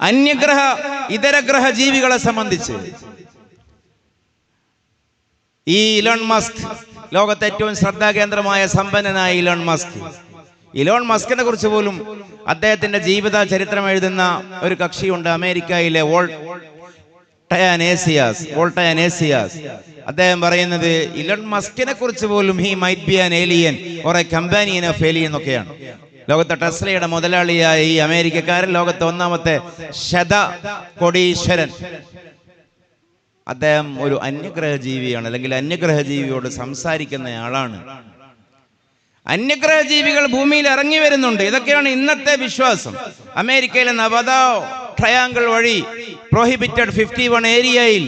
അന്യഗ്രഹ ഇതരഗ്രഹ ജീവികളെ സംബന്ധിച്ച്. ഈ ഇലോൺ മസ്ക് ലോകത്തെ ഏറ്റവും ശ്രദ്ധാകേന്ദ്രമായ സമ്പന്നനായ ഇലോൺ മസ്ക്. ഇലോൺ മസ്കിനെ കുറിച്ച് പോലും അദ്ദേഹത്തിന്റെ ജീവിത ചരിത്രം എഴുതുന്ന ഒരു കക്ഷിയുണ്ട് അമേരിക്കയിലെ വോൾ ടയാനേസിയാസ് വോൾട്ടയാനേസിയാസ് അദ്ദേഹം പറയുന്നത് ഇലോൺ മസ്കിനെ കുറിച്ച് പോലും he might be an alien or a companion of alien എന്നൊക്കെയാണ്. ലോകത്തെ ടെസ്ലയുടെ മുതലാളിയായ ഈ അമേരിക്കക്കാരൻ ലോകത്തെ ഒന്നാമത്തെ ശത കൊടീശ്വരൻ. അദ്ദേഹം ഒരു അന്യഗ്രഹ ജീവിയാണ് അല്ലെങ്കിൽ അന്യഗ്രഹ ജീവിയോട് സംസാരിക്കുന്ന ആളാണ്. അന്യഗ്രഹ ജീവികൾ ഭൂമിയിൽ ഇറങ്ങി വരുന്നുണ്ട്. ഇതൊക്കെയാണ് ഇന്നത്തെ വിശ്വാസം. അമേരിക്കയിലെ നവദ ട്രയാങ്കിൾ വഴി പ്രോഹിബിറ്റഡ് ഫിഫ്റ്റി വൺ ഏരിയയിൽ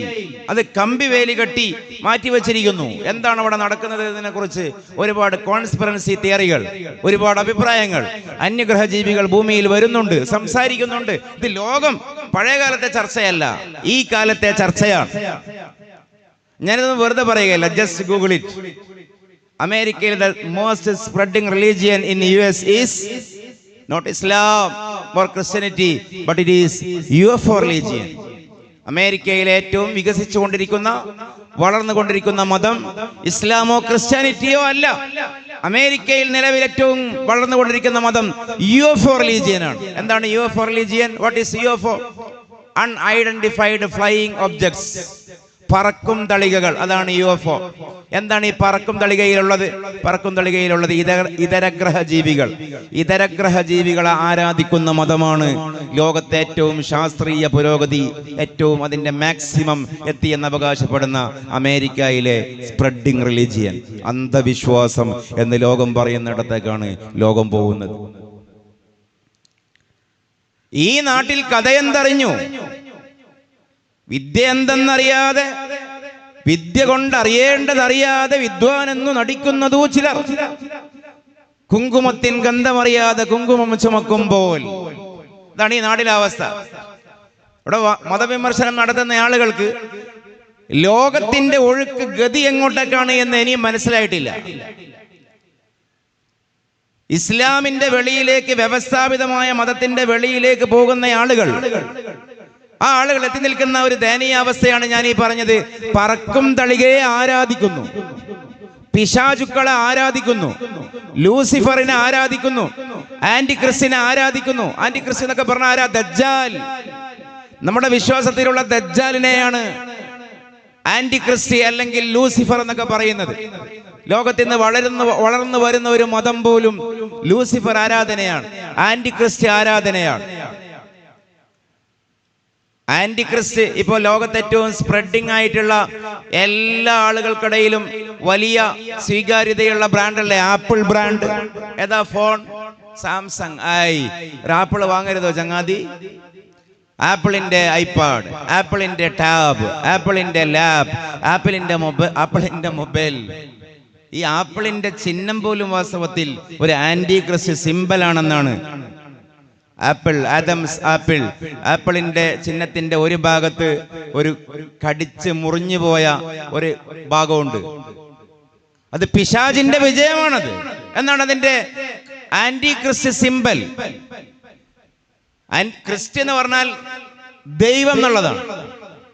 അത് കമ്പി വേലി കെട്ടി മാറ്റിവെച്ചിരിക്കുന്നു. എന്താണ് അവിടെ നടക്കുന്നത് ഇതിനെ കുറിച്ച് ഒരുപാട് കോൺസ്പിറൻസി തിയറികൾ ഒരുപാട് അഭിപ്രായങ്ങൾ അന്യഗ്രഹ ജീവികൾ ഭൂമിയിൽ വരുന്നുണ്ട് സംസാരിക്കുന്നുണ്ട്. ഇത് ലോകം പഴയകാലത്തെ ചർച്ചയല്ല ഈ കാലത്തെ ചർച്ചയാണ്. ഞാനിതൊന്നും വെറുതെ പറയുകയല്ല ജസ്റ്റ് ഗൂഗിൾ ഇറ്റ് അമേരിക്കയിൽ the most spreading religion in U S is not Islam for Christianity but it is U F O religion അമേരിക്കയിലെ ഏറ്റവും വികസിച്ചുകൊണ്ടിരിക്കുന്ന വളർന്നുകൊണ്ടിരിക്കുന്ന മതം ഇസ്ലാമോ ക്രിസ്ത്യാനിറ്റിയോ അല്ല. അമേരിക്കയിൽ നിലവിൽ ഏറ്റവും വളർന്നുകൊണ്ടിരിക്കുന്ന മതം യു ഒ റിലീജിയൻ ആണ്. എന്താണ് U O religion what is U O unidentified flying objects പറക്കും തളികകൾ. അതാണ് യു എഫ് ഒ എന്താണ് ഈ പറക്കും തളികയിലുള്ളത്? പറക്കും തളികയിലുള്ളത് ഇതര ഇതരഗ്രഹ ജീവികൾ ഇതരഗ്രഹ ജീവികളെ ആരാധിക്കുന്ന മതമാണ് ലോകത്തെ ഏറ്റവും ശാസ്ത്രീയ പുരോഗതി ഏറ്റവും അതിന്റെ മാക്സിമം എത്തിയെന്ന് അവകാശപ്പെടുന്ന അമേരിക്കയിലെ സ്പ്രെഡിങ് റിലീജിയൻ അന്ധവിശ്വാസം എന്ന് ലോകം പറയുന്നിടത്തേക്കാണ് ലോകം പോകുന്നത്. ഈ നാട്ടിൽ കഥയെന്തറിഞ്ഞു? വിദ്യ എന്തെന്നറിയാതെ വിദ്യ കൊണ്ടറിയേണ്ടതറിയാതെ വിദ്വാനെന്നു നടിക്കുന്നതു ചിലർ. കുങ്കുമത്തിൻ ഗന്ധമറിയാതെ കുങ്കുമം ചുമക്കുമ്പോൾ. ഇതാണ് ഈ നാടിലെ അവസ്ഥ. ഇവിടെ മതവിമർശനം നടത്തുന്ന ആളുകൾക്ക് ലോകത്തിന്റെ ഒഴുക്ക് ഗതി എങ്ങോട്ടേക്കാണ് എന്ന് ഇനിയും മനസ്സിലായിട്ടില്ല. ഇസ്ലാമിന്റെ വെളിയിലേക്ക് വ്യവസ്ഥാപിതമായ മതത്തിന്റെ വെളിയിലേക്ക് പോകുന്ന ആളുകൾ ആ ആളുകൾ എത്തി നിൽക്കുന്ന ഒരു ദയനീയാവസ്ഥയാണ് ഞാൻ ഈ പറഞ്ഞത്. പറക്കും തളികയെ ആരാധിക്കുന്നു. പിശാചുക്കളെ ആരാധിക്കുന്നു. ലൂസിഫറിനെ ആരാധിക്കുന്നു. ആന്റി ക്രിസ്റ്റിനെ ആരാധിക്കുന്നു. ആന്റി ക്രിസ്റ്റ് എന്നൊക്കെ പറഞ്ഞ ആരാ? ദജ്ജാൽ. നമ്മുടെ വിശ്വാസത്തിലുള്ള ദജ്ജാലിനെയാണ് ആന്റി ക്രിസ്റ്റി അല്ലെങ്കിൽ ലൂസിഫർ എന്നൊക്കെ പറയുന്നത്. ലോകത്തിൽ നിന്ന് വളരുന്ന വളർന്നു വരുന്ന ഒരു മതം പോലും ലൂസിഫർ ആരാധനയാണ്. ആന്റി ക്രിസ്റ്റി ആരാധനയാണ്. ആന്റി ക്രിസ്റ്റ് ഇപ്പോൾ ലോകത്ത് ഏറ്റവും സ്പ്രെഡിംഗ് ആയിട്ടുള്ള എല്ലാ ആളുകൾക്കിടയിലും വലിയ സ്വീകാര്യതയുള്ള ബ്രാൻഡല്ലേ ആപ്പിൾ ബ്രാൻഡ് ഏതാ ഫോൺ സാംസങ് ഐ. ആപ്പിൾ വാങ്ങരുതോ ചങ്ങാതി? ആപ്പിളിന്റെ ഐപാഡ് ആപ്പിളിന്റെ ടാബ് ആപ്പിളിന്റെ ലാബ് ആപ്പിളിന്റെ മൊബൈൽ ആപ്പിളിന്റെ മൊബൈൽ. ഈ ആപ്പിളിന്റെ ചിഹ്നം പോലും വാസ്തവത്തിൽ ഒരു ആന്റി ക്രിസ്റ്റ് സിമ്പൽ ആണെന്നാണ് ആപ്പിൾ ആദംസ് ആപ്പിൾ. ആപ്പിളിന്റെ ചിഹ്നത്തിന്റെ ഒരു ഭാഗത്ത് ഒരു കടിച്ച് മുറിഞ്ഞു പോയ ഒരു ഭാഗമുണ്ട്. അത് പിശാജിന്റെ വിജയമാണത്. എന്നാണ് അതിന്റെ ആന്റി ക്രിസ്റ്റ് സിമ്പൽ. ക്രിസ്റ്റ് എന്ന് പറഞ്ഞാൽ ദൈവം എന്നുള്ളതാണ്.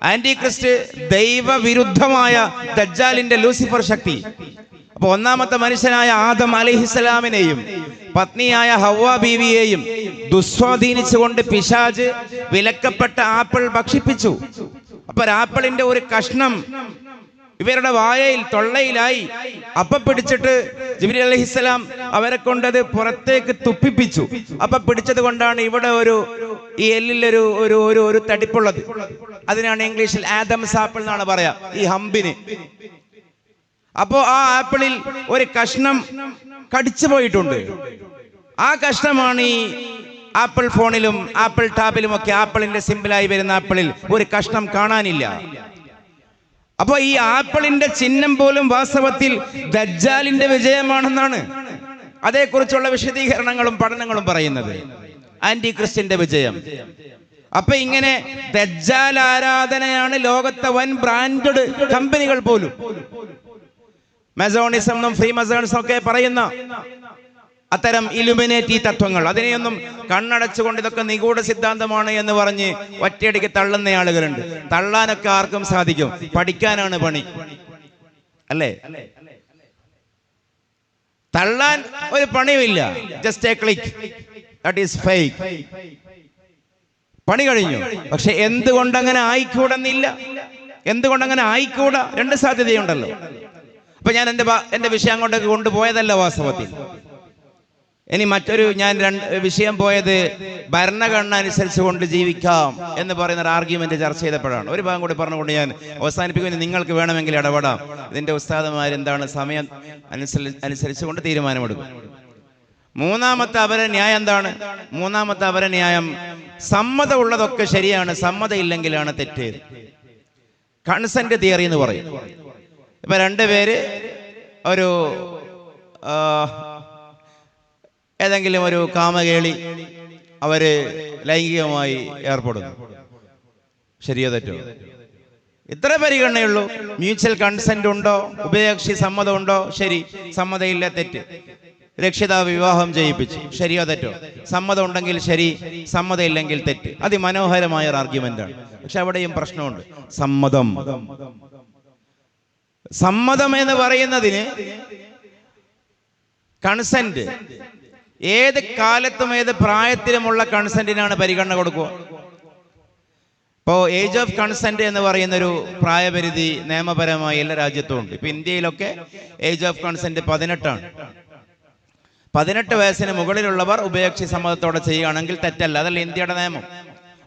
ആന്റി ക്രിസ്റ്റ് ദൈവവിരുദ്ധമായ ദജ്ജാലിന്റെ ലൂസിഫർ ശക്തി. അപ്പൊ ഒന്നാമത്തെ മനുഷ്യനായ ആദം അലിഹിസ്സലാമിനെയും പത്നിയായ ഹവ്വ ബീവിയെയും ദുസ്വാധീനിച്ചുകൊണ്ട് പിശാജ് വിലക്കപ്പെട്ട ആപ്പിൾ ഭക്ഷിപ്പിച്ചു. അപ്പൊ ആപ്പിളിന്റെ ഒരു കഷ്ണം ഇവരുടെ വായയിൽ തൊള്ളയിലായി അപ്പ പിടിച്ചിട്ട് ജിബിരി അലഹിസ്സലാം അവരെ കൊണ്ടത് പുറത്തേക്ക് തുപ്പിപ്പിച്ചു. അപ്പൊ പിടിച്ചത് കൊണ്ടാണ് ഇവിടെ ഒരു ഈ എല്ലിലൊരു ഒരു ഒരു ഒരു തടിപ്പുള്ളത്. അതിനാണ് ഇംഗ്ലീഷിൽ ആദംസ് ആപ്പിൾ എന്നാണ് പറയാ ഈ ഹമ്പിന്. അപ്പോ ആ ആപ്പിളിൽ ഒരു കഷ്ണം കടിച്ചു പോയിട്ടുണ്ട്. ആ കഷ്ണമാണ് ഈ ആപ്പിൾ ഫോണിലും ആപ്പിൾ ടാബിലും ഒക്കെ ആപ്പിളിന്റെ സിമ്പിളായി വരുന്ന ആപ്പിളിൽ ഒരു കഷ്ണം കാണാനില്ല. അപ്പൊ ഈ ആപ്പിളിന്റെ ചിഹ്നം പോലും വാസ്തവത്തിൽ ദജ്ജാലിന്റെ വിജയമാണെന്നാണ് അതേക്കുറിച്ചുള്ള വിശദീകരണങ്ങളും പഠനങ്ങളും പറയുന്നത്. ആന്റി ക്രിസ്റ്റിന്റെ വിജയം. അപ്പൊ ഇങ്ങനെ ദജ്ജാൽ ആരാധനയാണ് ലോകത്തെ വൻ ബ്രാൻഡഡ് കമ്പനികൾ പോലും. മെസോണിസം എന്നും ഫ്രീ മെസോണിസം ഒക്കെ പറയുന്ന അത്തരം ഇലുമിനേറ്റി തത്വങ്ങൾ. അതിനെയൊന്നും കണ്ണടച്ചുകൊണ്ട് ഇതൊക്കെ നിഗൂഢ സിദ്ധാന്തമാണ് എന്ന് പറഞ്ഞ് ഒറ്റയടിക്ക് തള്ളുന്ന ആളുകളുണ്ട്. തള്ളാനൊക്കെ ആർക്കും സാധിക്കും. പഠിക്കാനാണ് പണി. അല്ലേ? തള്ളാൻ ഒരു പണിയുമില്ല. Just a click that is fake പണി കഴിഞ്ഞു. പക്ഷെ എന്തുകൊണ്ട് അങ്ങനെ ആയിക്കൂടെന്നില്ല. എന്തുകൊണ്ട് അങ്ങനെ ആയിക്കൂടാ? രണ്ട് സാധ്യതയുണ്ടല്ലോ. അപ്പൊ ഞാൻ എന്റെ എന്റെ വിഷയം അങ്ങോട്ടേക്ക് കൊണ്ടുപോയതല്ല വാസ്തവത്തിൽ. ഇനി മറ്റൊരു ഞാൻ രണ്ട് വിഷയം പോയത് ഭരണഘടന അനുസരിച്ച് കൊണ്ട് ജീവിക്കാം എന്ന് പറയുന്ന ഒരു ആർഗ്യുമെന്റ് ചർച്ച ചെയ്തപ്പോഴാണ്. ഒരു ഭാഗം കൂടി പറഞ്ഞുകൊണ്ട് ഞാൻ അവസാനിപ്പിക്കുന്നത് നിങ്ങൾക്ക് വേണമെങ്കിൽ ഇടപെടാം. ഇതിന്റെ ഉസ്താദന്മാർ എന്താണ് സമയം അനുസരിച്ച് കൊണ്ട് തീരുമാനമെടുക്കും. മൂന്നാമത്തെ അവര ന്യായം എന്താണ്? മൂന്നാമത്തെ അവര ന്യായം സമ്മതം ഉള്ളതൊക്കെ ശരിയാണ് സമ്മതം ഇല്ലെങ്കിലാണ് തെറ്റ്. കൺസെന്റ് തിയറി എന്ന് പറയും. ഇപ്പൊ രണ്ടുപേര് ഒരു ഏതെങ്കിലും ഒരു കാമകേളി അവർ ലൈംഗികമായി ഏർപ്പെടുന്നു. ശരിയോ തെറ്റോ? ഇത്ര പരിഗണനയുള്ളൂ. മ്യൂച്വൽ കൺസെന്റ് ഉണ്ടോ? ഉഭയകക്ഷി സമ്മതം ഉണ്ടോ? ശരി. സമ്മതയില്ല തെറ്റ്. രക്ഷിതാവ് വിവാഹം ചെയ്യിപ്പിച്ചു. ശരിയോ തെറ്റോ? സമ്മതം ഉണ്ടെങ്കിൽ ശരി. സമ്മതമില്ലെങ്കിൽ തെറ്റ്. അതിമനോഹരമായ ഒരു ആർഗ്യുമെന്റ് ആണ്. പക്ഷെ അവിടെയും പ്രശ്നമുണ്ട്. സമ്മതം. സമ്മതം എന്ന് പറയുന്നതിന് കൺസെന്റ് ഏത് കാലത്തും ഏത് പ്രായത്തിലുമുള്ള കൺസെന്റിനാണ് പരിഗണന കൊടുക്കുക. ഇപ്പോ ഏജ് ഓഫ് കൺസെന്റ് എന്ന് പറയുന്ന ഒരു പ്രായപരിധി നിയമപരമായി എല്ലാ രാജ്യത്തും ഉണ്ട്. ഇപ്പൊ ഇന്ത്യയിലൊക്കെ ഏജ് ഓഫ് കൺസെന്റ് പതിനെട്ടാണ്. പതിനെട്ട് വയസ്സിന് മുകളിലുള്ളവർ ഉഭയകക്ഷി സമ്മതത്തോടെ ചെയ്യുകയാണെങ്കിൽ തെറ്റല്ല. അതല്ല ഇന്ത്യയുടെ നിയമം.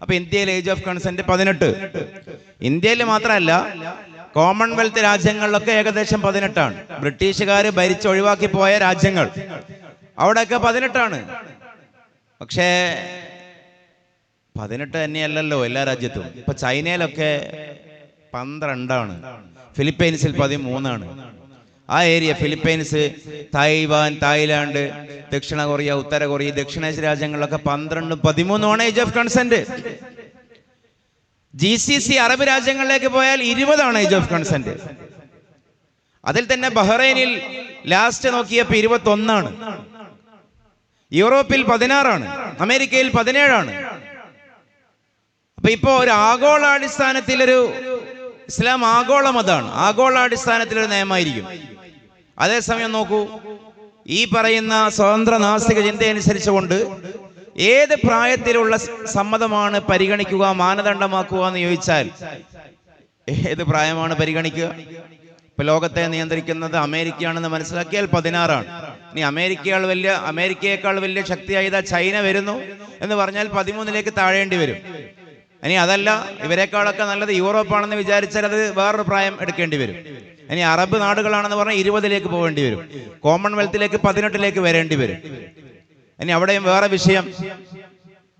അപ്പൊ ഇന്ത്യയിൽ ഏജ് ഓഫ് കൺസെന്റ് പതിനെട്ട്. ഇന്ത്യയിൽ മാത്രമല്ല കോമൺവെൽത്ത് രാജ്യങ്ങളിലൊക്കെ ഏകദേശം പതിനെട്ടാണ്. ബ്രിട്ടീഷുകാർ ഭരിച്ചൊഴിവാക്കി പോയ രാജ്യങ്ങൾ. അവിടെയൊക്കെ പതിനെട്ടാണ്. പക്ഷേ പതിനെട്ട് തന്നെയല്ലല്ലോ എല്ലാ രാജ്യത്തും. ഇപ്പൊ ചൈനയിലൊക്കെ പന്ത്രണ്ടാണ്. ഫിലിപ്പൈൻസിൽ പതിമൂന്നാണ്. ആ ഏരിയ ഫിലിപ്പൈൻസ് തായ്വാൻ തായ്ലാന്റ് ദക്ഷിണ കൊറിയ ഉത്തര കൊറിയ ദക്ഷിണേഷ്യ രാജ്യങ്ങളിലൊക്കെ പന്ത്രണ്ടും പതിമൂന്നുമാണ് age of consent G C C Arab രാജ്യങ്ങളിലേക്ക് പോയാൽ ഇരുപതാണ് ഏജ് ഓഫ് കൺസെന്റ് അതിൽ തന്നെ ബഹ്റൈനിൽ ലാസ്റ്റ് നോക്കിയപ്പോൾ ഇരുപത്തി ഒന്നാണ് യൂറോപ്പിൽ പതിനാറാണ്. അമേരിക്കയിൽ പതിനേഴാണ്. അപ്പൊ ഇപ്പോ ഒരു ആഗോളാടിസ്ഥാനത്തിലൊരു ഇസ്ലാം ആഗോള മതമാണ് ആഗോളാടിസ്ഥാനത്തിലൊരു നയമായിരിക്കും അതേസമയം നോക്കൂ ഈ പറയുന്ന സ്വതന്ത്ര നാസ്തിക ചിന്തയനുസരിച്ചുകൊണ്ട് ഏത് പ്രായത്തിലുള്ള സമ്മതമാണ് പരിഗണിക്കുക മാനദണ്ഡമാക്കുക എന്ന് ചോദിച്ചാൽ ഏത് പ്രായമാണ് പരിഗണിക്കുക? ഇപ്പൊ ലോകത്തെ നിയന്ത്രിക്കുന്നത് അമേരിക്കയാണെന്ന് മനസ്സിലാക്കിയാൽ പതിനാറാണ്. ഇനി അമേരിക്കയാൾ വലിയ അമേരിക്കയേക്കാൾ വലിയ ശക്തിയായത് ചൈന വരുന്നു എന്ന് പറഞ്ഞാൽ പതിമൂന്നിലേക്ക് താഴേണ്ടി വരും. ഇനി അതല്ല ഇവരെക്കാളൊക്കെ നല്ലത് യൂറോപ്പാണെന്ന് വിചാരിച്ചാൽ അത് വേറൊരു പ്രായം എടുക്കേണ്ടി വരും. ഇനി അറബ് നാടുകളാണെന്ന് പറഞ്ഞാൽ ഇരുപതിലേക്ക് പോകേണ്ടി വരും. കോമൺവെൽത്തിലേക്ക് പതിനെട്ടിലേക്ക് വരേണ്ടി വരും. ഇനി അവിടെയും വേറെ വിഷയം.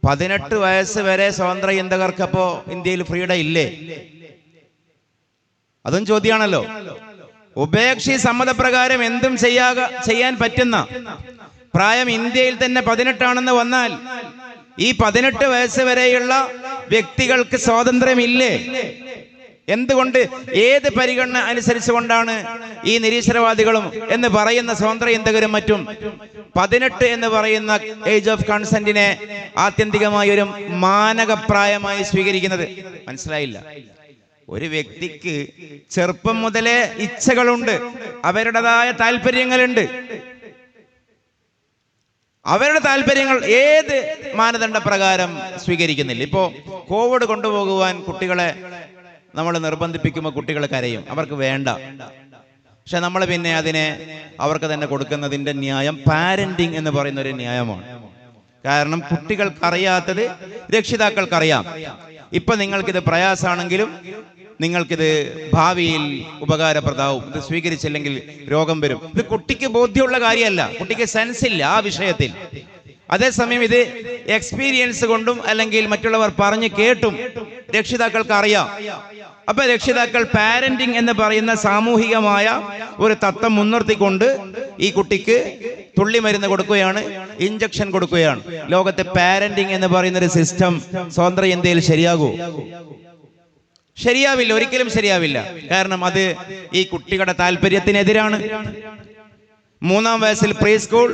പതിനെട്ട് വയസ്സ് വരെ സ്വതന്ത്ര ചിന്തകർക്കപ്പോ ഇന്ത്യയിൽ ഫ്രീഡം ഇല്ലേ? അതും ചോദ്യമാണല്ലോ ഉപേക്ഷി സമ്മതപ്രകാരം എന്തും ചെയ്യാക ചെയ്യാൻ പറ്റുന്ന പ്രായം ഇന്ത്യയിൽ തന്നെ പതിനെട്ടാണെന്ന് വന്നാൽ ഈ പതിനെട്ട് വയസ്സ് വരെയുള്ള വ്യക്തികൾക്ക് സ്വാതന്ത്ര്യമില്ലേ? എന്തുകൊണ്ട് ഏത് പരിഗണന അനുസരിച്ചുകൊണ്ടാണ് ഈ നിരീശ്വരവാദികളും എന്ന് പറയുന്ന സ്വതന്ത്ര ചിന്തകരും മറ്റും പതിനെട്ട് എന്ന് പറയുന്ന ഏജ് ഓഫ് കൺസെന്റിനെ ആത്യന്തികമായി ഒരു മാനകപ്രായമായി സ്വീകരിക്കുന്നത്? മനസ്സിലായില്ല. ഒരു വ്യക്തിക്ക് ചെറുപ്പം മുതലേ ഇച്ഛകളുണ്ട്. അവരുടേതായ താല്പര്യങ്ങളുണ്ട് അവരുടെ താല്പര്യങ്ങൾ ഏത് മാനദണ്ഡ പ്രകാരം സ്വീകരിക്കുന്നില്ല. ഇപ്പോ കോവിഡ് കൊണ്ടുപോകുവാൻ കുട്ടികളെ നമ്മൾ നിർബന്ധിപ്പിക്കുമ്പോൾ കുട്ടികൾ കരയും. അവർക്ക് വേണ്ട. പക്ഷെ നമ്മൾ പിന്നെ അതിനെ അവർക്ക് തന്നെ കൊടുക്കുന്നതിന്റെ ന്യായം പാരന്റിങ് എന്ന് പറയുന്ന ഒരു ന്യായമാണ്. കാരണം കുട്ടികൾക്കറിയാത്തത് രക്ഷിതാക്കൾക്കറിയാം. ഇപ്പൊ നിങ്ങൾക്കിത് പ്രയാസാണെങ്കിലും നിങ്ങൾക്കിത് ഭാവിയിൽ ഉപകാരപ്രദാവും ഇത് സ്വീകരിച്ചില്ലെങ്കിൽ രോഗം വരും. ഇത് കുട്ടിക്ക് ബോധ്യമുള്ള കാര്യമല്ല. കുട്ടിക്ക് സെൻസ് ഇല്ല ആ വിഷയത്തിൽ. അതേസമയം ഇത് എക്സ്പീരിയൻസ് കൊണ്ടും അല്ലെങ്കിൽ മറ്റുള്ളവർ പറഞ്ഞു കേട്ടും രക്ഷിതാക്കൾക്ക് അറിയാം അപ്പൊ രക്ഷിതാക്കൾ പാരന്റിങ് എന്ന് പറയുന്ന സാമൂഹികമായ ഒരു തത്വം മുൻനിർത്തിക്കൊണ്ട് ഈ കുട്ടിക്ക് തുള്ളി മരുന്ന് കൊടുക്കുകയാണ് ഇഞ്ചക്ഷൻ കൊടുക്കുകയാണ്. ലോകത്തെ പാരന്റിങ് എന്ന് പറയുന്ന ഒരു സിസ്റ്റം സ്വതന്ത്ര ഇന്ത്യയിൽ ശരിയാകൂ. ശരിയാവില്ല ഒരിക്കലും ശരിയാവില്ല. കാരണം അത് ഈ കുട്ടികളുടെ താല്പര്യത്തിനെതിരാണ്. മൂന്നാം വയസ്സിൽ പ്രീ സ്കൂൾ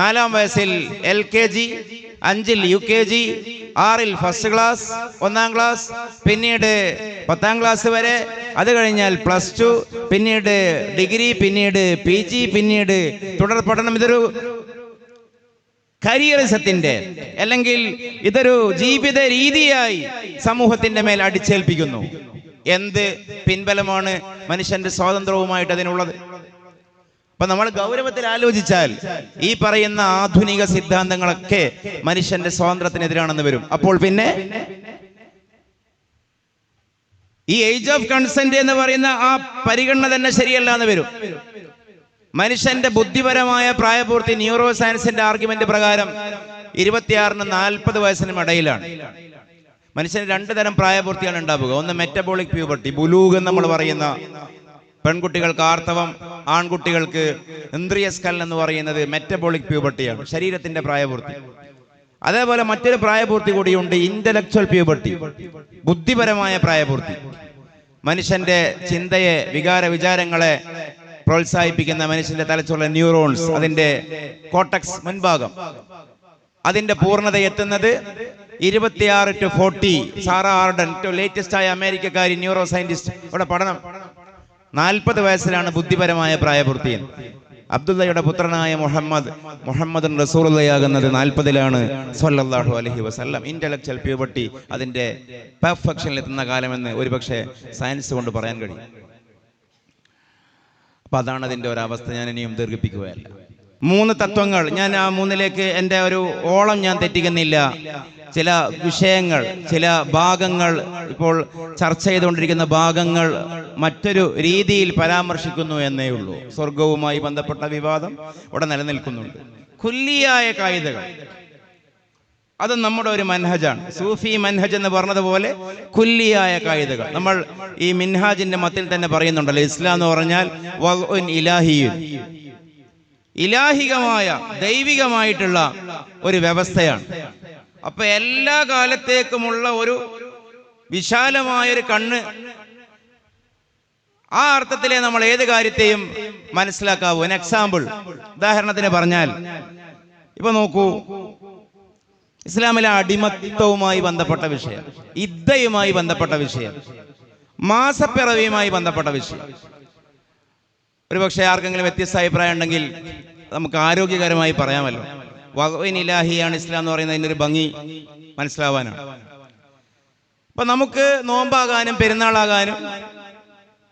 നാലാം വയസ്സിൽ എൽ കെ ജി അഞ്ചിൽ യു കെ ജി ആറിൽ ഫസ്റ്റ് ക്ലാസ് ഒന്നാം ക്ലാസ് പിന്നീട് പത്താം ക്ലാസ് വരെ. അത് കഴിഞ്ഞാൽ പ്ലസ് ടു പിന്നീട് ഡിഗ്രി പിന്നീട് പി ജി പിന്നീട് തുടർ പഠനം. ഇതൊരു കരിയറിസത്തിന്റെ അല്ലെങ്കിൽ ഇതൊരു ജീവിത രീതിയായി സമൂഹത്തിന്റെ മേൽ അടിച്ചേൽപ്പിക്കുന്നു. എന്ത് പിൻബലമാണ് മനുഷ്യന്റെ സ്വാതന്ത്ര്യവുമായിട്ട് അതിനുള്ളത്? അപ്പൊ നമ്മൾ ഗൗരവത്തിൽ ആലോചിച്ചാൽ ഈ പറയുന്ന ആധുനിക സിദ്ധാന്തങ്ങളൊക്കെ മനുഷ്യന്റെ സ്വാതന്ത്ര്യത്തിനെതിരാണെന്ന് വരും. അപ്പോൾ പിന്നെ? ഈ ഏജ് ഓഫ് കൺസെന്റ് എന്ന് പറയുന്ന ആ പരിഗണന തന്നെ ശരിയല്ല എന്ന് വരും. മനുഷ്യന്റെ ബുദ്ധിപരമായ പ്രായപൂർത്തി ന്യൂറോ സയൻസിന്റെ ആർഗ്യുമെന്റ് പ്രകാരം ഇരുപത്തിയാറിന് നാൽപ്പത് വയസ്സിനും ഇടയിലാണ്. മനുഷ്യന് രണ്ട് തരം പ്രായപൂർത്തിയാണ് ഉണ്ടാവുക. ഒന്ന് മെറ്റബോളിക് പ്യൂബർട്ടി ബുലൂഗ് എന്ന് നമ്മൾ പറയുന്ന പെൺകുട്ടികൾക്ക് ആർത്തവം ആൺകുട്ടികൾക്ക് ഇന്ദ്രിയസ്കൽ എന്ന് പറയുന്നത് മെറ്റബോളിക് പ്യൂബർട്ടിയാണ് ശരീരത്തിന്റെ പ്രായപൂർത്തി. അതേപോലെ മറ്റൊരു പ്രായപൂർത്തി കൂടിയുണ്ട് ഇന്റലക്ച്വൽ പ്യൂബർട്ടി ബുദ്ധിപരമായ പ്രായപൂർത്തി. മനുഷ്യന്റെ ചിന്തയെ വികാര വിചാരങ്ങളെ പ്രോത്സാഹിപ്പിക്കുന്ന മനുഷ്യന്റെ തലച്ചുള്ള ന്യൂറോൺസ് അതിന്റെ കോട്ടക്സ് മുൻഭാഗം. അതിന്റെ പൂർണത എത്തുന്നത് ഇരുപത്തിയാറ് to forty Sara Ardern to latest ആയ അമേരിക്കക്കാരി ന്യൂറോ സയന്റിസ്റ്റ് ഇവിടെ പഠനം. നാൽപ്പത് വയസ്സിലാണ് ബുദ്ധിപരമായ പ്രായപൂർത്തി അബ്ദുല്ലയുടെ പുത്രനായ മുഹമ്മദ് മുഹമ്മദ് റസൂറുള്ളയാകുന്നത് നാൽപ്പതിലാണ് സൊല്ലാഹു അലഹി വസ്ല്ലാം. ഇന്റലക്ച്വൽ പ്യൂബർട്ടി അതിന്റെ പെർഫെക്ഷനിൽ എത്തുന്ന കാലമെന്ന് ഒരുപക്ഷെ സയൻസ് കൊണ്ട് പറയാൻ കഴിയും. അപ്പൊ അതാണ് അതിന്റെ ഒരവസ്ഥ ഞാൻ ഇനിയും ദീർഘിപ്പിക്കുകയല്ല. മൂന്ന് തത്വങ്ങൾ. ഞാൻ ആ മൂന്നിലേക്ക് എന്റെ ഒരു ഓളം ഞാൻ തെറ്റിക്കുന്നില്ല. ചില വിഷയങ്ങൾ ചില ഭാഗങ്ങൾ ഇപ്പോൾ ചർച്ച ചെയ്തുകൊണ്ടിരിക്കുന്ന ഭാഗങ്ങൾ മറ്റൊരു രീതിയിൽ പരാമർശിക്കുന്നു എന്നേ ഉള്ളൂ. സ്വർഗവുമായി ബന്ധപ്പെട്ട വിവാദം ഇവിടെ നിലനിൽക്കുന്നുണ്ട്. കുല്ലിയായ കായികകൾ. അത് നമ്മുടെ ഒരു മൻഹജാണ്. സൂഫി മൻഹജ് എന്ന് പറഞ്ഞതുപോലെ കുല്ലിയായ കായികകൾ. നമ്മൾ ഈ മിൻഹാജിന്റെ മത്തിൽ തന്നെ പറയുന്നുണ്ടല്ലോ. ഇസ്ലാം എന്ന് പറഞ്ഞാൽ ഇലാഹികമായ ദൈവികമായിട്ടുള്ള ഒരു വ്യവസ്ഥയാണ്. അപ്പൊ എല്ലാ കാലത്തേക്കുമുള്ള ഒരു വിശാലമായൊരു കണ്ണ് ആ അർത്ഥത്തിലെ നമ്മൾ ഏത് കാര്യത്തെയും മനസ്സിലാക്കാവൂ. എക്സാമ്പിൾ ഉദാഹരണത്തിന് പറഞ്ഞാൽ ഇപ്പൊ നോക്കൂ ഇസ്ലാമിലെ അടിമത്തവുമായി ബന്ധപ്പെട്ട വിഷയം ഇദ്ദയുമായി ബന്ധപ്പെട്ട വിഷയം മാസപ്പിറവിയുമായി ബന്ധപ്പെട്ട വിഷയം. ഒരു പക്ഷേ ആർക്കെങ്കിലും വ്യത്യസ്ത അഭിപ്രായം ഉണ്ടെങ്കിൽ നമുക്ക് ആരോഗ്യകരമായി പറയാമല്ലോ. വഖ്വിൻ ഇലാഹിയാണ് ഇസ്ലാം എന്ന് പറയുന്നത് അതിന്റെ ഒരു ഭംഗി മനസ്സിലാവാനാണ്. അപ്പൊ നമുക്ക് നോമ്പാകാനും പെരുന്നാളാകാനും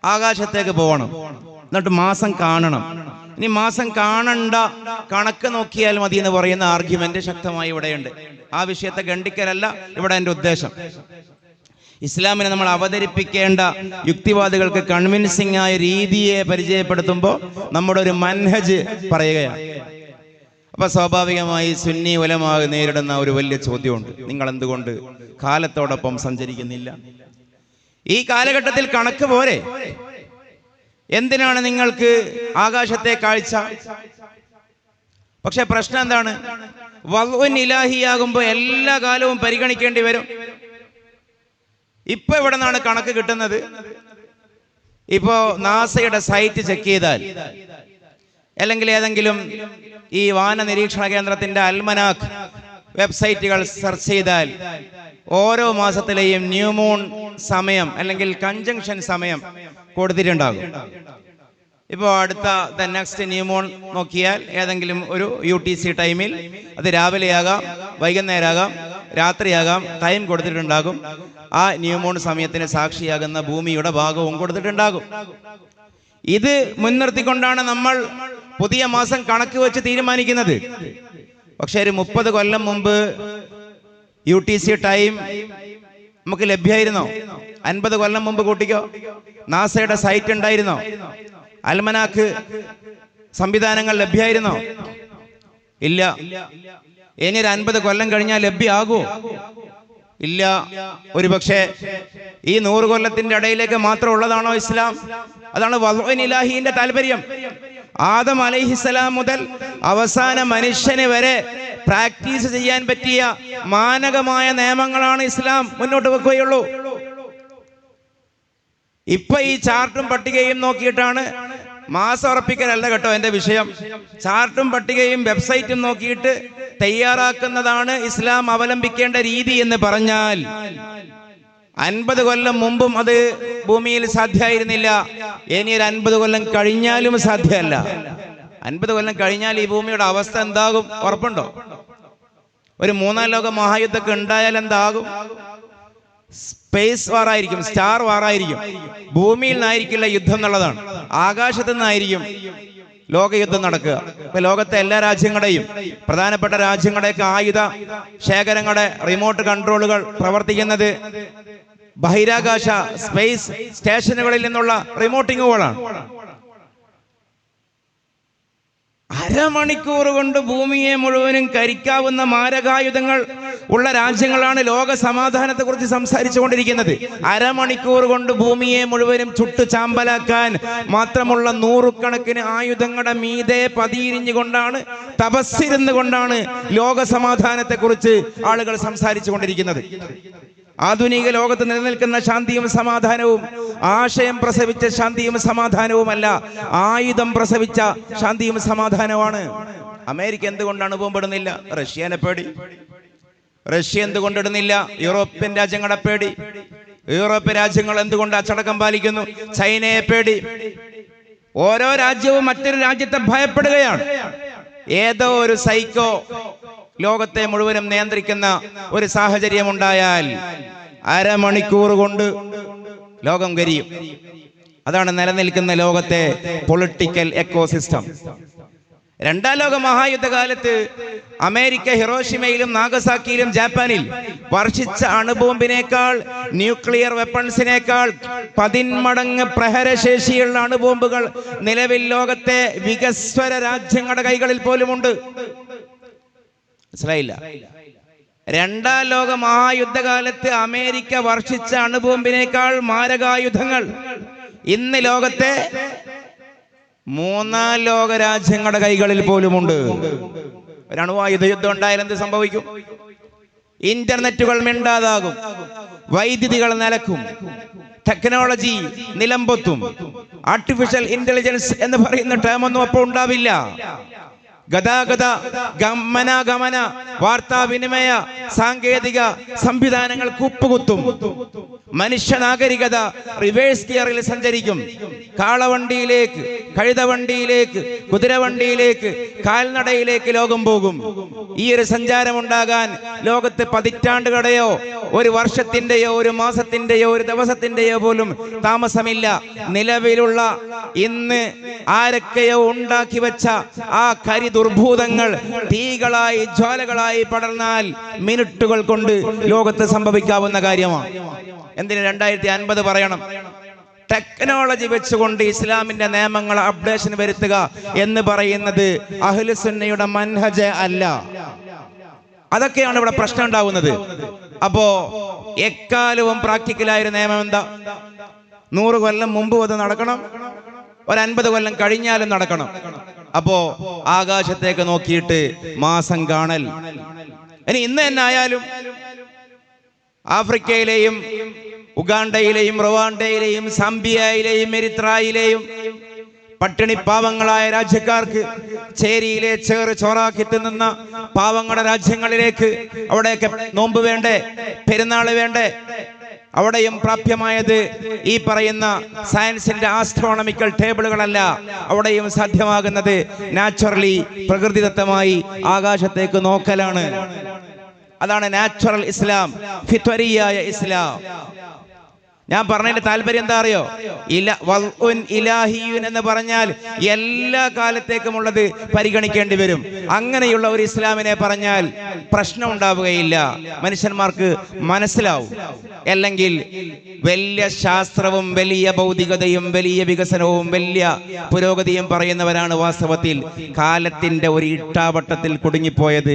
ആകാശത്തേക്ക് പോകണം എന്നിട്ട് മാസം കാണണം. ഇനി മാസം കാണണ്ട കണക്ക് നോക്കിയാൽ മതി എന്ന് പറയുന്ന ആർഗ്യുമെന്റ് ശക്തമായി ഇവിടെയുണ്ട്. ആ വിഷയത്തെ ഖണ്ഡിക്കലല്ല ഇവിടെ എന്റെ ഉദ്ദേശം. ഇസ്ലാമിനെ നമ്മൾ അവതരിപ്പിക്കേണ്ട യുക്തിവാദികൾക്ക് കൺവിൻസിംഗ് ആയ രീതിയെ പരിചയപ്പെടുത്തുമ്പോൾ നമ്മുടെ ഒരു മൻഹജ് പറയുകയാണ്. അപ്പൊ സ്വാഭാവികമായി സുന്നി ഉലമാകെ നേരിടുന്ന ഒരു വലിയ ചോദ്യമുണ്ട്. നിങ്ങൾ എന്തുകൊണ്ട് കാലത്തോടൊപ്പം സഞ്ചരിക്കുന്നില്ല? ഈ കാലഘട്ടത്തിൽ കണക്ക് പോരെ? എന്തിനാണ് നിങ്ങൾക്ക് ആകാശത്തെ കാഴ്ച? പക്ഷെ പ്രശ്നം എന്താണ്? വൽഉൻ ഇലാഹിയാകുമ്പോൾ എല്ലാ കാലവും പരിഗണിക്കേണ്ടി വരും. ഇപ്പൊ ഇവിടെ നിന്നാണ് കണക്ക് കിട്ടുന്നത്? ഇപ്പോ നാസയുടെ സൈറ്റ് ചെക്ക് ചെയ്താൽ അല്ലെങ്കിൽ ഏതെങ്കിലും ഈ വാന നിരീക്ഷണ കേന്ദ്രത്തിന്റെ അൽമനാഖ് വെബ്സൈറ്റുകൾ സെർച്ച് ചെയ്താൽ ഓരോ മാസത്തിലെയും ന്യൂമൂൺ സമയം അല്ലെങ്കിൽ കൺജങ്ഷൻ സമയം കൊടുത്തിട്ടുണ്ടാകും. ഇപ്പോൾ അടുത്ത ദ നെക്സ്റ്റ് ന്യൂമോൺ നോക്കിയാൽ ഏതെങ്കിലും ഒരു യു ടി സി ടൈമിൽ അത് രാവിലെയാകാം വൈകുന്നേരമാകാം രാത്രിയാകാം ടൈം കൊടുത്തിട്ടുണ്ടാകും. ആ ന്യൂമോൺ സമയത്തിന് സാക്ഷിയാകുന്ന ഭൂമിയുടെ ഭാഗവും കൊടുത്തിട്ടുണ്ടാകും. ഇത് മുൻനിർത്തിക്കൊണ്ടാണ് നമ്മൾ പുതിയ മാസം കണക്ക് വെച്ച് തീരുമാനിക്കുന്നത്. പക്ഷെ ഒരു മുപ്പത് കൊല്ലം മുമ്പ് യു ടി സി ടൈം നമുക്ക് ലഭ്യമായിരുന്നോ? അൻപത് കൊല്ലം മുമ്പ് കൂട്ടിക്കോ? നാസയുടെ സൈറ്റ് ഉണ്ടായിരുന്നോ? അൽമനാക്ക് സംവിധാനങ്ങൾ ലഭ്യമായിരുന്നോ? ഇല്ല. ഇനി ഒരു അൻപത് കൊല്ലം കഴിഞ്ഞാൽ ലഭ്യമാകൂ. ഇല്ല. ഒരു പക്ഷേ ഈ നൂറ് കൊല്ലത്തിന്റെ ഇടയിലേക്ക് മാത്രം ഉള്ളതാണോ ഇസ്ലാം? അതാണ് ഇലാഹിന്റെ താല്പര്യം. ആദം അലൈഹിസ്സലാം മുതൽ അവസാന മനുഷ്യന് വരെ പ്രാക്ടീസ് ചെയ്യാൻ പറ്റിയ മാനകമായ നിയമങ്ങളാണ് ഇസ്ലാം മുന്നോട്ട് വെക്കുകയുള്ളൂ. ഇപ്പൊ ഈ ചാർട്ടും പട്ടികയും നോക്കിയിട്ടാണ് മാസം ഉറപ്പിക്കലല്ല കേട്ടോ എന്റെ വിഷയം. ചാർട്ടും പട്ടികയും വെബ്സൈറ്റും നോക്കിയിട്ട് തയ്യാറാക്കുന്നതാണ് ഇസ്ലാം അവലംബിക്കേണ്ട രീതി എന്ന് പറഞ്ഞാൽ. അൻപത് കൊല്ലം മുമ്പും അത് ഭൂമിയിൽ സാധ്യമായിരുന്നില്ല ഇനി ഒരു അൻപത് കൊല്ലം കഴിഞ്ഞാലും സാധ്യമല്ല. അൻപത് കൊല്ലം കഴിഞ്ഞാൽ ഈ ഭൂമിയുടെ അവസ്ഥ എന്താകും? ഉറപ്പുണ്ടോ? ഒരു മൂന്നാം ലോക മഹായുദ്ധമൊക്കെ ഉണ്ടായാൽ എന്താകും? സ്പേസ് വാറായിരിക്കും സ്റ്റാർ വാറായിരിക്കും ഭൂമിയിൽ നിന്നായിരിക്കില്ല യുദ്ധം എന്നുള്ളതാണ്. ആകാശത്തു നിന്നായിരിക്കും ലോകയുദ്ധം നടക്കുക. ഇപ്പൊ ലോകത്തെ എല്ലാ രാജ്യങ്ങളുടെയും പ്രധാനപ്പെട്ട രാജ്യങ്ങളുടെയൊക്കെ ആയുധ ശേഖരങ്ങളുടെ റിമോട്ട് കൺട്രോളുകൾ പ്രവർത്തിക്കുന്നത് ബഹിരാകാശ സ്പേസ് സ്റ്റേഷനുകളിൽ നിന്നുള്ള റിമോട്ടിങ്ങുകളാണ് അരമണിക്കൂർ കൊണ്ട് ഭൂമിയെ മുഴുവനും കരിക്കാവുന്ന മാരകായുധങ്ങൾ ഉള്ള രാജ്യങ്ങളാണ് ലോക സമാധാനത്തെ കുറിച്ച് സംസാരിച്ചു കൊണ്ടിരിക്കുന്നത് അരമണിക്കൂർ കൊണ്ട് ഭൂമിയെ മുഴുവനും ചുട്ടു ചാമ്പലാക്കാൻ മാത്രമുള്ള നൂറുകണക്കിന് ആയുധങ്ങളുടെ മീതെ പതിയിരിഞ്ഞുകൊണ്ടാണ് തപസ്സിരുന്നു കൊണ്ടാണ് ലോക സമാധാനത്തെ കുറിച്ച് ആളുകൾ സംസാരിച്ചു കൊണ്ടിരിക്കുന്നത് ആധുനിക ലോകത്ത് നിലനിൽക്കുന്ന ശാന്തിയും സമാധാനവും ആശയം പ്രസവിച്ച ശാന്തിയും സമാധാനവുമല്ല ആയുധം പ്രസവിച്ച ശാന്തിയും സമാധാനവുമാണ്. അമേരിക്ക എന്തുകൊണ്ടാണ് പോകുമ്പോടുന്നില്ല റഷ്യനെ പേടി. റഷ്യ എന്തുകൊണ്ടിടുന്നില്ല? യൂറോപ്യൻ രാജ്യങ്ങളെ പേടി. യൂറോപ്യൻ രാജ്യങ്ങൾ എന്തുകൊണ്ട് അച്ചടക്കം പാലിക്കുന്നു? ചൈനയെ പേടി. ഓരോ രാജ്യവും മറ്റൊരു രാജ്യത്തെ ഭയപ്പെടുകയാണ്. ഏതോ ഒരു സൈക്കോ ലോകത്തെ മുഴുവനും നിയന്ത്രിക്കുന്ന ഒരു സാഹചര്യം ഉണ്ടായാൽ അരമണിക്കൂർ കൊണ്ട് ലോകം കരിയും. അതാണ് നിലനിൽക്കുന്ന ലോകത്തെ പൊളിറ്റിക്കൽ എക്കോസിസ്റ്റം. രണ്ടാം ലോക മഹായുദ്ധകാലത്ത് അമേരിക്ക ഹിറോഷിമയിലും നാഗസാക്കിയിലും ജാപ്പാനിൽ വർഷിച്ച അണുബോംബിനേക്കാൾ ന്യൂക്ലിയർ വെപ്പൺസിനേക്കാൾ പതിന്മടങ്ങ് പ്രഹരശേഷിയുള്ള അണുബോംബുകൾ നിലവിൽ ലോകത്തെ വികസ്വര രാജ്യങ്ങളുടെ കൈകളിൽ പോലുമുണ്ട്. മനസ്സിലായില്ല. രണ്ടാം ലോക മഹായുദ്ധകാലത്ത് അമേരിക്ക വർഷിച്ച അണുബോംബിനേക്കാൾ മാരകായുധങ്ങൾ. ഇന്ന് ലോകത്തെ മൂന്നാം ലോക രാജ്യങ്ങളുടെ കൈകളിൽ പോലുമുണ്ട്. ഒരു അണുവായുധ യുദ്ധം ഉണ്ടായാൽ എന്ത് സംഭവിക്കും? ഇന്റർനെറ്റുകൾ മിണ്ടാതാകും. വൈദ്യുതികൾ നിലക്കും ടെക്നോളജി നിലമ്പൊത്തും ആർട്ടിഫിഷ്യൽ ഇന്റലിജൻസ് എന്ന് പറയുന്ന ടേമൊന്നും അപ്പോൾ ഉണ്ടാവില്ല. ഗതാഗത ഗമനാഗമന വാർത്താവിനിമയ സാങ്കേതിക സംവിധാനങ്ങൾ കുപ്പുകുത്തും. മനുഷ്യ നാഗരികത റിവേഴ്സ് ഗിയറിൽ സഞ്ചരിക്കും. കാളവണ്ടിയിലേക്ക് കഴുതവണ്ടിയിലേക്ക് കുതിരവണ്ടിയിലേക്ക് കാൽനടയിലേക്ക് ലോകം പോകും. ഈ ഒരു സഞ്ചാരമുണ്ടാകാൻ ലോകത്ത് പതിറ്റാണ്ടുകളുടെയോ ഒരു വർഷത്തിന്റെയോ ഒരു മാസത്തിന്റെയോ ഒരു ദിവസത്തിന്റെയോ പോലും താമസമില്ല. നിലവിലുള്ള ഇന്ന് ആരൊക്കെയോ ഉണ്ടാക്കി വെച്ച ആ കരി ദുർഭൂതങ്ങൾ തീകളായി ജ്വാലകളായി പടർന്നാൽ മിനിറ്റുകൾ കൊണ്ട് ലോകത്ത് സംഭവിക്കാവുന്ന കാര്യമാണ്. എന്തിന് രണ്ടായിരത്തി അൻപത് പറയണം. ടെക്നോളജി വെച്ചുകൊണ്ട് ഇസ്ലാമിന്റെ നിയമങ്ങൾ അപ്ഡേഷൻ വരുത്തുക എന്ന് പറയുന്നത് അഹ്ലുസുന്നയുടെ മൻഹജ അല്ല. അതൊക്കെയാണ് ഇവിടെ പ്രശ്നം ഉണ്ടാവുന്നത്. അപ്പോ എക്കാലവും പ്രാക്ടിക്കലായ ഒരു നിയമം എന്താ? നൂറ് കൊല്ലം മുമ്പ് അത് നടക്കണം. ഒരു അൻപത് കൊല്ലം കഴിഞ്ഞാലും നടക്കണം. അപ്പോ ആകാശത്തേക്ക് നോക്കിയിട്ട് മാസം കാണൽ. ഇനി ഇന്ന് തന്നെ ആയാലും ആഫ്രിക്കയിലെയും ഉഗാണ്ടയിലെയും റൊവാണ്ടയിലെയും സാംബിയയിലെയും എരിത്രായിലെയും പട്ടിണി പാവങ്ങളായ രാജ്യക്കാർക്ക് ചേരിയിലെ ചേറ് ചോറാക്കി തിന്നുന്ന പാവങ്ങളുടെ രാജ്യങ്ങളിലേക്ക് അവിടെയൊക്കെ നോമ്പ് വേണ്ടേ? പെരുന്നാൾ വേണ്ടേ? അവിടെയും പ്രാപ്യമായത് ഈ പറയുന്ന സയൻസിന്റെ ആസ്ട്രോണമിക്കൽ ടേബിളുകളല്ല അവിടെയും സാധ്യമാകുന്നത് നാച്ചുറലി പ്രകൃതിദത്തമായി ആകാശത്തേക്ക് നോക്കലാണ്. അതാണ് നാച്ചുറൽ ഇസ്ലാം ഫിത്വരിയായ ഇസ്ലാം. ഞാൻ പറഞ്ഞതിന്റെ താല്പര്യം എന്താ അറിയോ? ഇല ഇലാഹിയുൻ എന്ന് പറഞ്ഞാൽ എല്ലാ കാലത്തേക്കുമുള്ളത് പരിഗണിക്കേണ്ടി വരും. അങ്ങനെയുള്ള ഒരു ഇസ്ലാമിനെ പറഞ്ഞാൽ പ്രശ്നം ഉണ്ടാവുകയില്ല. മനുഷ്യന്മാർക്ക് മനസ്സിലാവും. അല്ലെങ്കിൽ വലിയ ശാസ്ത്രവും വലിയ ഭൗതികതയും വലിയ വികസനവും വലിയ പുരോഗതിയും പറയുന്നവരാണ് വാസ്തവത്തിൽ. കാലത്തിന്റെ ഒരു ഇട്ടാവട്ടത്തിൽ കുടുങ്ങിപ്പോയത്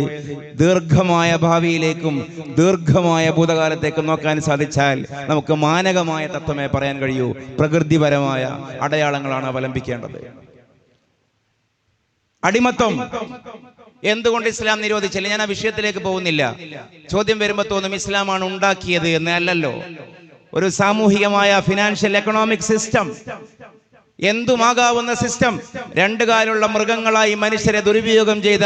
ദീർഘമായ ഭാവിയിലേക്കും ദീർഘമായ ഭൂതകാലത്തേക്കും നോക്കാൻ സാധിച്ചാൽ നമുക്ക് മാനകമായ തത്വമേ പറയാൻ കഴിയൂ. പ്രകൃതിപരമായ അടയാളങ്ങളാണ് അവലംബിക്കേണ്ടത്. അടിമത്വം എന്തുകൊണ്ട് ഇസ്ലാം നിരോധിച്ചില്ല? ഞാൻ ആ വിഷയത്തിലേക്ക് പോകുന്നില്ല. ചോദ്യം വരുമ്പോൾ തോന്നും ഇസ്ലാമാണ് ഉണ്ടാക്കിയത് എന്ന് അല്ലല്ലോ ഒരു സാമൂഹികമായ ഫിനാൻഷ്യൽ എക്കണോമിക് സിസ്റ്റം എന്തുമാകാവുന്ന സിസ്റ്റം രണ്ടു കാലുള്ള മൃഗങ്ങളായി മനുഷ്യരെ ദുരുപയോഗം ചെയ്ത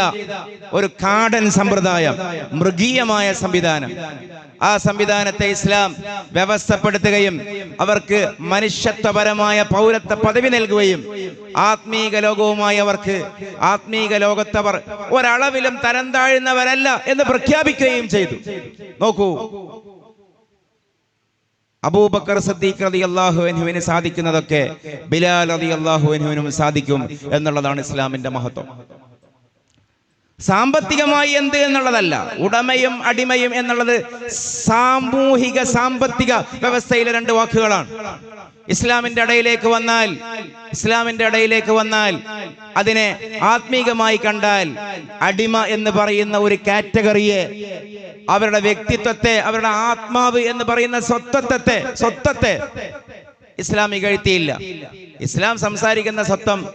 ഒരു കാടൻ സമ്പ്രദായം മൃഗീയമായ സംവിധാനം. ആ സംവിധാനത്തെ ഇസ്ലാം വ്യവസ്ഥപ്പെടുത്തുകയും അവർക്ക് മനുഷ്യത്വപരമായ പൗരത്വ പദവി നൽകുകയും ആത്മീക ലോകവുമായി അവർക്ക് ആത്മീക ലോകത്തവർ ഒരളവിലും തരം താഴ്ന്നവരല്ല എന്ന് പ്രഖ്യാപിക്കുകയും ചെയ്തു. നോക്കൂ അബൂബക്കർ സദ്ദീഖ് റതി അള്ളാഹുവിനുവിന് സാധിക്കുന്നതൊക്കെ ബിലാൽ റതി അള്ളാഹുവിനുവിനും സാധിക്കും എന്നുള്ളതാണ് ഇസ്ലാമിന്റെ മഹത്വം. സാമ്പത്തികമായി എന്ത് എന്നുള്ളതല്ല ഉടമയും അടിമയും എന്നുള്ളത് സാമൂഹിക സാമ്പത്തിക വ്യവസ്ഥയിലെ രണ്ട് വാക്കുകളാണ്. ഇസ്ലാമിന്റെ ഇടയിലേക്ക് വന്നാൽ ഇസ്ലാമിന്റെ ഇടയിലേക്ക് വന്നാൽ അതിനെ ആത്മീകമായി കണ്ടാൽ അടിമ എന്ന് പറയുന്ന ഒരു കാറ്റഗറിയെ അവരുടെ വ്യക്തിത്വത്തെ അവരുടെ ആത്മാവ് എന്ന് പറയുന്ന സ്വത്വത്തെ സ്വത്വത്തെ ഇസ്ലാം ഇകഴ്ത്തിയില്ല ഇസ്ലാം സംസാരിക്കുന്ന സ്വത്വം.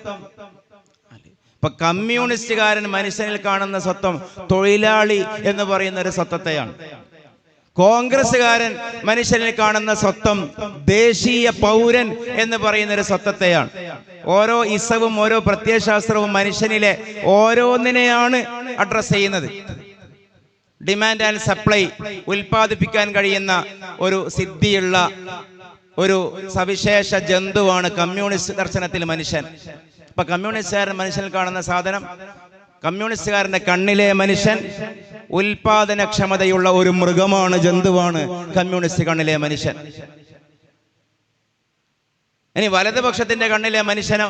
ഇപ്പൊ കമ്മ്യൂണിസ്റ്റുകാരൻ മനുഷ്യനിൽ കാണുന്ന സ്വത്വം തൊഴിലാളി എന്ന് പറയുന്ന ഒരു സ്വത്വത്തെയാണ്. കോൺഗ്രസ്സുകാരൻ മനുഷ്യനിൽ കാണുന്ന സ്വത്വം ദേശീയ പൗരൻ എന്ന് പറയുന്ന ഒരു സ്വത്വത്തെയാണ്. ഓരോ ഇസവും ഓരോ പ്രത്യയശാസ്ത്രവും മനുഷ്യനിലെ ഓരോന്നിനെയാണ് അഡ്രസ് ചെയ്യുന്നത്. ഡിമാൻഡ് ആൻഡ് സപ്ലൈ ഉൽപ്പാദിപ്പിക്കാൻ കഴിയുന്ന ഒരു സിദ്ധിയുള്ള ഒരു സവിശേഷ ജന്തുവാണ് കമ്മ്യൂണിസ്റ്റ് ദർശനത്തിൽ മനുഷ്യൻ. ഇപ്പൊ കമ്മ്യൂണിസ്റ്റുകാരൻ മനുഷ്യൻ കാണുന്ന സാധനം കമ്മ്യൂണിസ്റ്റുകാരന്റെ കണ്ണിലെ മനുഷ്യൻ ഉൽപാദനക്ഷമതയുള്ള ഒരു മൃഗമാണ് ജന്തുവാണ് കമ്മ്യൂണിസ്റ്റ് കണ്ണിലെ മനുഷ്യൻ. ഇനി വലതുപക്ഷത്തിന്റെ കണ്ണിലെ മനുഷ്യനോ?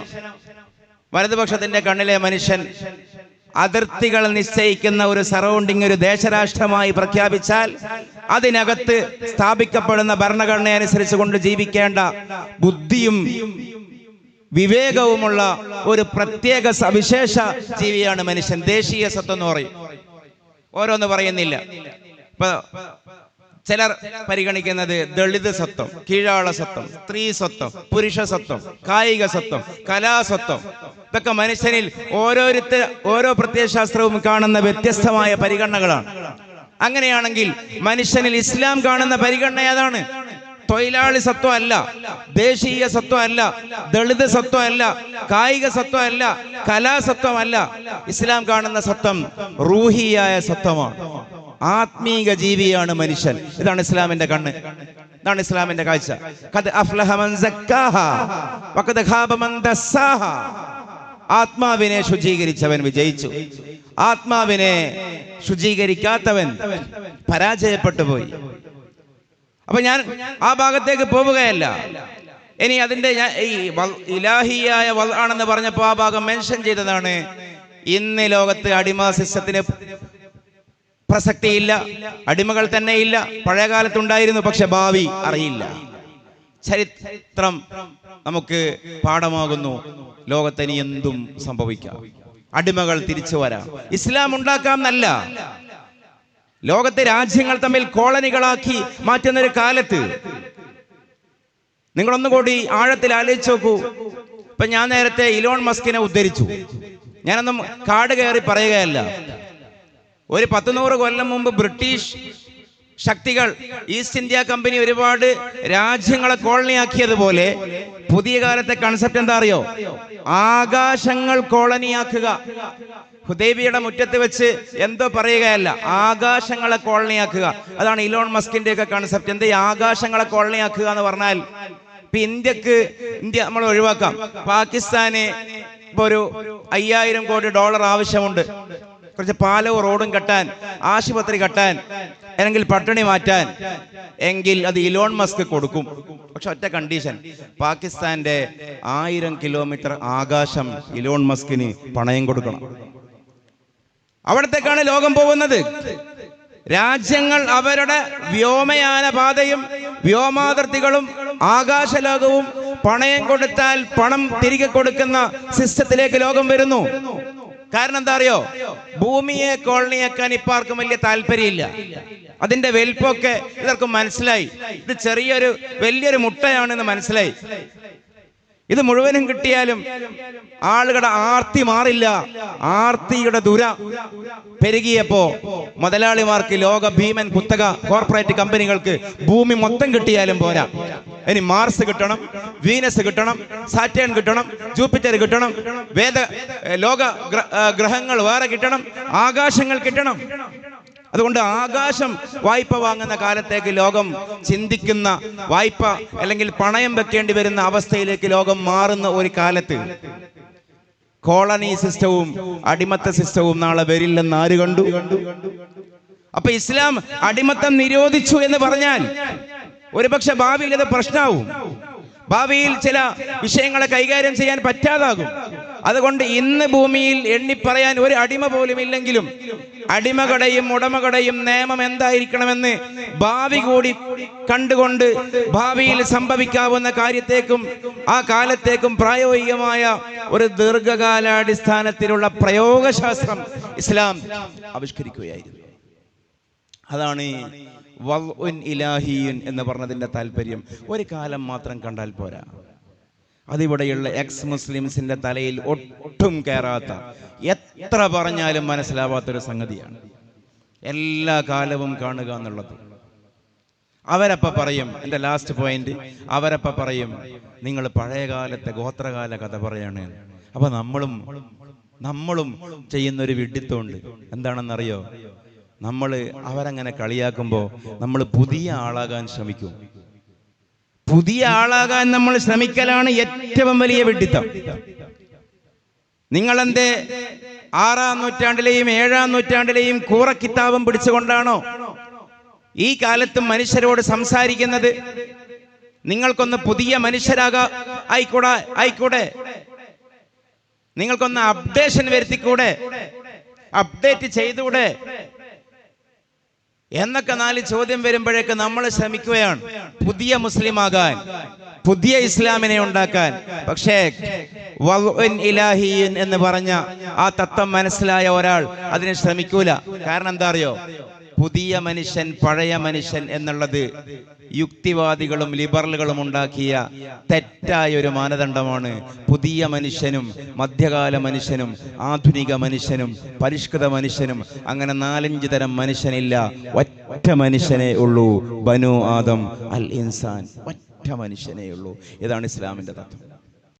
വലതുപക്ഷത്തിന്റെ കണ്ണിലെ മനുഷ്യൻ അതിർത്തികൾ നിശ്ചയിക്കുന്ന ഒരു സറൗണ്ടിങ് ഒരു ദേശരാഷ്ട്രമായി പ്രഖ്യാപിച്ചാൽ അതിനകത്ത് സ്ഥാപിക്കപ്പെടുന്ന ഭരണഘടന അനുസരിച്ച് കൊണ്ട് ജീവിക്കേണ്ട ബുദ്ധിയും വിവേകവുമുള്ള ഒരു പ്രത്യേക സവിശേഷ ജീവിയാണ് മനുഷ്യൻ. ദേശീയ സ്വത്വം എന്ന് പറയും. ഓരോന്ന് പറയുന്നില്ല. ഇപ്പൊ ചിലർ പരിഗണിക്കുന്നത് ദളിത് സ്വത്വം കീഴാള സ്വത്വം സ്ത്രീ സ്വത്വം പുരുഷ സ്വത്വം കായിക സ്വത്വം കലാസ്വത്വം ഇതൊക്കെ മനുഷ്യനിൽ ഓരോരുത്തർ ഓരോ പ്രത്യയശാസ്ത്രവും കാണുന്ന വ്യത്യസ്തമായ പരിഗണനകളാണ്. അങ്ങനെയാണെങ്കിൽ മനുഷ്യനിൽ ഇസ്ലാം കാണുന്ന പരിഗണന ഏതാണ്? തൊഴിലാളി സത്വം അല്ല ദേശീയ സത്വം അല്ല ദളിത് സത്വം അല്ല കായിക സത്വം അല്ല കലാസത്വമല്ല ഇസ്ലാം കാണുന്ന സത്വം റൂഹിയായ സത്വമാണ് ആത്മീക ജീവിയാണ് മനുഷ്യൻ. ഇതാണ് ഇസ്ലാമിന്റെ കണ്ണ്. ഇതാണ് ഇസ്ലാമിന്റെ കാഴ്ച. ആത്മാവിനെ ശുചീകരിച്ചവൻ വിജയിച്ചു. ആത്മാവിനെ ശുചീകരിക്കാത്തവൻ പരാജയപ്പെട്ടു പോയി. അപ്പൊ ഞാൻ ആ ഭാഗത്തേക്ക് പോവുകയല്ല. ഇനി അതിന്റെ ഈ ഇലാഹിയായ വൽ ആണെന്ന് പറഞ്ഞപ്പോൾ ആ ഭാഗം മെൻഷൻ ചെയ്തതാണ്. ഇന്ന് ലോകത്ത് അടിമ സിസ്റ്റത്തിന് പ്രസക്തിയില്ല അടിമകൾ തന്നെ ഇല്ല പഴയ കാലത്തുണ്ടായിരുന്നു പക്ഷെ ഭാവി അറിയില്ല. ചരിത്രം നമുക്ക് പാഠമാകുന്നു ലോകത്തിന് എന്തും സംഭവിക്കാം. അടിമകൾ തിരിച്ചു വരാം. ഇസ്ലാം ഉണ്ടാക്കാം എന്നല്ല. ലോകത്തെ രാജ്യങ്ങൾ തമ്മിൽ കോളനികളാക്കി മാറ്റുന്ന ഒരു കാലത്ത്. നിങ്ങളൊന്നുകൂടി ആഴത്തിൽ ആലോചിച്ച് നോക്കൂ. ഇപ്പൊ ഞാൻ നേരത്തെ ഇലോൺ മസ്കിനെ ഉദ്ധരിച്ചു. ഞാനൊന്നും കാട് കയറി പറയുകയല്ല. ഒരു പത്ത് നൂറ് കൊല്ലം മുമ്പ് ബ്രിട്ടീഷ് ശക്തികൾ ഈസ്റ്റ് ഇന്ത്യ കമ്പനി ഒരുപാട് രാജ്യങ്ങളെ കോളനിയാക്കിയതുപോലെ പുതിയ കാലത്തെ കൺസെപ്റ്റ് എന്താ അറിയോ? ആകാശങ്ങൾ കോളനിയാക്കുക. ഹുദൈബിയുടെ മുറ്റത്ത് വെച്ച് എന്തോ പറയുകയല്ല. ആകാശങ്ങളെ കോളനിയാക്കുക. അതാണ് ഇലോൺ മസ്കിന്റെ ഒക്കെ കൺസെപ്റ്റ് എന്ത് ആകാശങ്ങളെ കോളനിയാക്കുക എന്ന് പറഞ്ഞാൽ ഇപ്പൊ ഇന്ത്യയ്ക്ക് ഇന്ത്യ നമ്മൾ ഒഴിവാക്കാം. പാകിസ്ഥാന് ഇപ്പൊ ഒരു അയ്യായിരം കോടി ഡോളർ ആവശ്യമുണ്ട്. കുറച്ച് പാലവും റോഡും കെട്ടാൻ ആശുപത്രി കെട്ടാൻ അല്ലെങ്കിൽ പട്ടിണി മാറ്റാൻ എങ്കിൽ അത് ഇലോൺ മസ്ക് കൊടുക്കും. പക്ഷെ ഒറ്റ കണ്ടീഷൻ പാകിസ്ഥാന്റെ ആയിരം കിലോമീറ്റർ ആകാശം ഇലോൺ മസ്കിന് പണയം കൊടുക്കണം. അവിടത്തേക്കാണ് ലോകം പോകുന്നത്. രാജ്യങ്ങൾ അവരുടെ വ്യോമയാന പാതയും വ്യോമാതിർത്തികളും ആകാശലോകവും പണയം കൊടുത്താൽ പണം തിരികെ കൊടുക്കുന്ന സിസ്റ്റത്തിലേക്ക് ലോകം വരുന്നു. കാരണം എന്താ അറിയോ? ഭൂമിയെ കോളനിയാക്കാൻ ഇപ്പൊ ആർക്കും വലിയ താല്പര്യമില്ല. അതിന്റെ വലിപ്പമൊക്കെ ഇവർക്ക് മനസ്സിലായി. ഇത് ചെറിയൊരു വലിയൊരു മുട്ടയാണെന്ന് മനസ്സിലായി. ഇത് മുഴുവനും കിട്ടിയാലും ആളുകളുടെ ആർത്തി മാറില്ല. ആർത്തിയുടെ ദുര പെരുകിയപ്പോ മുതലാളിമാർക്ക് ലോക ഭീമൻ കുത്തക കോർപ്പറേറ്റ് കമ്പനികൾക്ക് ഭൂമി മൊത്തം കിട്ടിയാലും പോരാ. ഇനി മാർസ് കിട്ടണം വീനസ് കിട്ടണം സാറ്റേൺ കിട്ടണം ജൂപ്പിറ്റർ കിട്ടണം വേദ ലോക ഗ്രഹങ്ങൾ വേറെ കിട്ടണം ആകാശങ്ങൾ കിട്ടണം. അതുകൊണ്ട് ആകാശം വായ്പ വാങ്ങുന്ന കാലത്തേക്ക് ലോകം ചിന്തിക്കുന്ന വായ്പ അല്ലെങ്കിൽ പണയം വെക്കേണ്ടി വരുന്ന അവസ്ഥയിലേക്ക് ലോകം മാറുന്ന ഒരു കാലത്ത് കോളനി സിസ്റ്റവും അടിമത്ത സിസ്റ്റവും നാളെ വരില്ലെന്ന് ആര് കണ്ടു? അപ്പൊ ഇസ്ലാം അടിമത്തം നിരോധിച്ചു എന്ന് പറഞ്ഞാൽ ഒരുപക്ഷെ ഭാവിയിൽ ഇത് പ്രശ്നമാവും. ഭാവിയിൽ ചില വിഷയങ്ങളെ കൈകാര്യം ചെയ്യാൻ പറ്റാതാകും. അതുകൊണ്ട് ഇന്ന് ഭൂമിയിൽ എണ്ണിപ്പറയാൻ ഒരു അടിമ പോലും ഇല്ലെങ്കിലും അടിമകടയും ഉടമകടയും നിയമം എന്തായിരിക്കണമെന്ന് ഭാവി കൂടി കണ്ടുകൊണ്ട് ഭാവിയിൽ സംഭവിക്കാവുന്ന കാര്യത്തേക്കും ആ കാലത്തേക്കും പ്രായോഗികമായ ഒരു ദീർഘകാലാടിസ്ഥാനത്തിലുള്ള പ്രയോഗശാസ്ത്രം ഇസ്ലാം ആവിഷ്കരിക്കുകയായിരുന്നു. അതാണ് ഇലാഹിയുൻ എന്ന് പറഞ്ഞതിന്റെ താല്പര്യം. ഒരു കാലം മാത്രം കണ്ടാൽ പോരാ. അതിവിടെയുള്ള എക്സ് മുസ്ലിംസിന്റെ തലയിൽ ഒട്ടും കയറാത്ത എത്ര പറഞ്ഞാലും മനസ്സിലാവാത്തൊരു സംഗതിയാണ്. എല്ലാ കാലവും കാണുക എന്നുള്ളത്. അവരപ്പ പറയും എന്റെ ലാസ്റ്റ് പോയിന്റ് അവരപ്പ പറയും നിങ്ങൾ പഴയ കാലത്തെ ഗോത്രകാല കഥ പറയാണ് അപ്പൊ നമ്മളും നമ്മളും ചെയ്യുന്നൊരു വിഡിത്തമുണ്ട് എന്താണെന്നറിയോ? നമ്മൾ അവരങ്ങനെ കളിയാക്കുമ്പോൾ നമ്മൾ പുതിയ ആളാകാൻ ശ്രമിക്കും. പുതിയ ആളാകാൻ നമ്മൾ ശ്രമിക്കലാണ് ഏറ്റവും വലിയ വിഡിത്തം. നിങ്ങളെന്തേ ആറാം നൂറ്റാണ്ടിലെയും ഏഴാം നൂറ്റാണ്ടിലെയും കൂറക്കിത്താവും പിടിച്ചുകൊണ്ടാണോ ഈ കാലത്തും മനുഷ്യരോട് സംസാരിക്കുന്നത്? നിങ്ങൾക്കൊന്ന് പുതിയ മനുഷ്യരാകാ ആയിക്കൂടെ ആയിക്കൂടെ? നിങ്ങൾക്കൊന്ന് അപ്ഡേഷൻ വരുത്തിക്കൂടെ? അപ്ഡേറ്റ് ചെയ്തുകൂടെ? എന്നൊക്കെ നാല് ചോദ്യം വരുമ്പോഴേക്ക് നമ്മൾ ശ്രമിക്കുകയാണ്. പുതിയ മുസ്ലിം ആകാൻ പുതിയ ഇസ്ലാമിനെ ഉണ്ടാക്കാൻ. പക്ഷേ ഇലാഹിയുൻ എന്ന് പറഞ്ഞ ആ തത്വം മനസ്സിലായ ഒരാൾ അതിനെ ശ്രമിക്കൂല. കാരണം എന്താ അറിയോ? പുതിയ മനുഷ്യൻ പഴയ മനുഷ്യൻ എന്നുള്ളത് യുക്തിവാദികളും ലിബറലുകളും ഉണ്ടാക്കിയ തെറ്റായ ഒരു മാനദണ്ഡമാണ് പുതിയ മനുഷ്യനും മധ്യകാല മനുഷ്യനും ആധുനിക മനുഷ്യനും പരിഷ്കൃത മനുഷ്യനും. അങ്ങനെ നാലഞ്ച് തരം മനുഷ്യനില്ല. ഒറ്റ മനുഷ്യനെ ഉള്ളൂ ബനു ആദം അൽ ഇൻസാൻ. ഒറ്റ മനുഷ്യനെ ഉള്ളൂ. ഇതാണ് ഇസ്ലാമിന്റെ തത്വം.